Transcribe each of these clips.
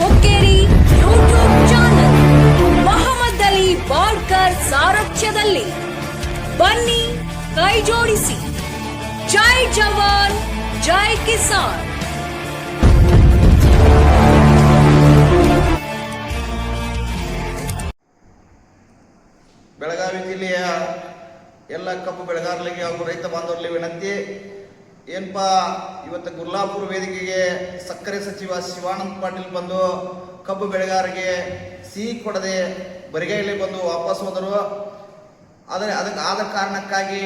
Hukkeri YouTube channel Mohammed Ali Balkar ಸಾರಥ್ಯದಲ್ಲಿ. ಬನ್ನಿ ಕೈ ಜೋಡಿಸಿ. ಜೈ ಜವಾನ್, ಜೈ ಕಿಸಾನ್. ಬೆಳಗಾವಿ ಜಿಲ್ಲೆಯ ಎಲ್ಲ ಕಬ್ಬು ಬೆಳೆಗಾರರಿಗೆ ಹಾಗೂ ರೈತ ಬಾಂಧವರಲ್ಲಿ ವಿನಂತಿ. ಏನಪ್ಪ ಇವತ್ತು ಗುರ್ಲಾಪುರ ವೇದಿಕೆಗೆ ಸಕ್ಕರೆ ಸಚಿವ ಶಿವಾನಂದ ಪಾಟೀಲ್ ಬಂದು ಕಬ್ಬು ಬೆಳೆಗಾರರಿಗೆ ಸಿಹಿ ಕೊಡದೆ ಬರಿಗೈಲಿ ಬಂದು ವಾಪಸ್ ಹೋದರು. ಆದರೆ ಅದಕ್ಕೆ ಆದ ಕಾರಣಕ್ಕಾಗಿ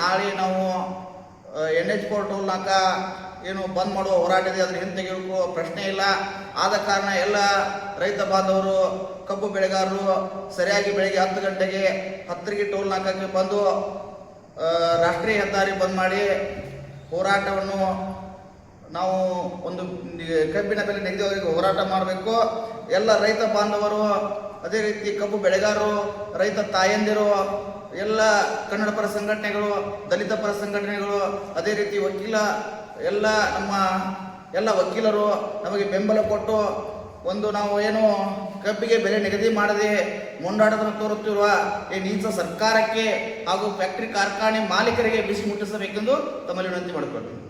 ನಾಳೆ ನಾವು ಎನ್ ಎಚ್ ಫೋರ್ ಟೋಲ್ ನಾಕ ಏನು ಬಂದ್ ಮಾಡುವ ಹೋರಾಟ ಇದೆ, ಅದ್ರ ಹಿಂತೆಗೆಯುವ ಪ್ರಶ್ನೆ ಇಲ್ಲ. ಆದ ಕಾರಣ ಎಲ್ಲ ರೈತ ಬಾಂಧವರು, ಕಬ್ಬು ಬೆಳೆಗಾರರು ಸರಿಯಾಗಿ ಬೆಳಗ್ಗೆ ಹತ್ತು ಗಂಟೆಗೆ ಹತ್ತರಿಗೆ ಟೋಲ್ ನಾಕಕ್ಕೆ ಬಂದು ರಾಷ್ಟ್ರೀಯ ಹೆದ್ದಾರಿ ಬಂದ್ ಮಾಡಿ ಹೋರಾಟವನ್ನು ನಾವು ಒಂದು ಕಬ್ಬಿನ ಬೆಲೆ ನೆಗೆದವರಿಗೆ ಹೋರಾಟ ಮಾಡಬೇಕು. ಎಲ್ಲ ರೈತ ಬಾಂಧವರು, ಅದೇ ರೀತಿ ಕಬ್ಬು ಬೆಳೆಗಾರರು, ರೈತ ತಾಯಂದಿರು, ಎಲ್ಲ ಕನ್ನಡ ಪರ ಸಂಘಟನೆಗಳು, ದಲಿತ ಪರ ಸಂಘಟನೆಗಳು, ಅದೇ ರೀತಿ ವಕೀಲ, ಎಲ್ಲ ನಮ್ಮ ಎಲ್ಲ ವಕೀಲರು ನಮಗೆ ಬೆಂಬಲ ಕೊಟ್ಟು ಒಂದು ನಾವು ಏನು ಕಬ್ಬಿಗೆ ಬೆಲೆ ನಿಗದಿ ಮಾಡದೆ ಮುಂದಾಟವನ್ನು ತೋರುತ್ತಿರುವ ಈ ನೀಚ ಸರ್ಕಾರಕ್ಕೆ ಹಾಗೂ ಫ್ಯಾಕ್ಟರಿ ಕಾರ್ಖಾನೆ ಮಾಲೀಕರಿಗೆ ಬಿಸಿ ಮುಟ್ಟಿಸಬೇಕೆಂದು ತಮ್ಮಲ್ಲಿ ವಿನಂತಿ ಮಾಡಿಕೊಳ್ತೀನಿ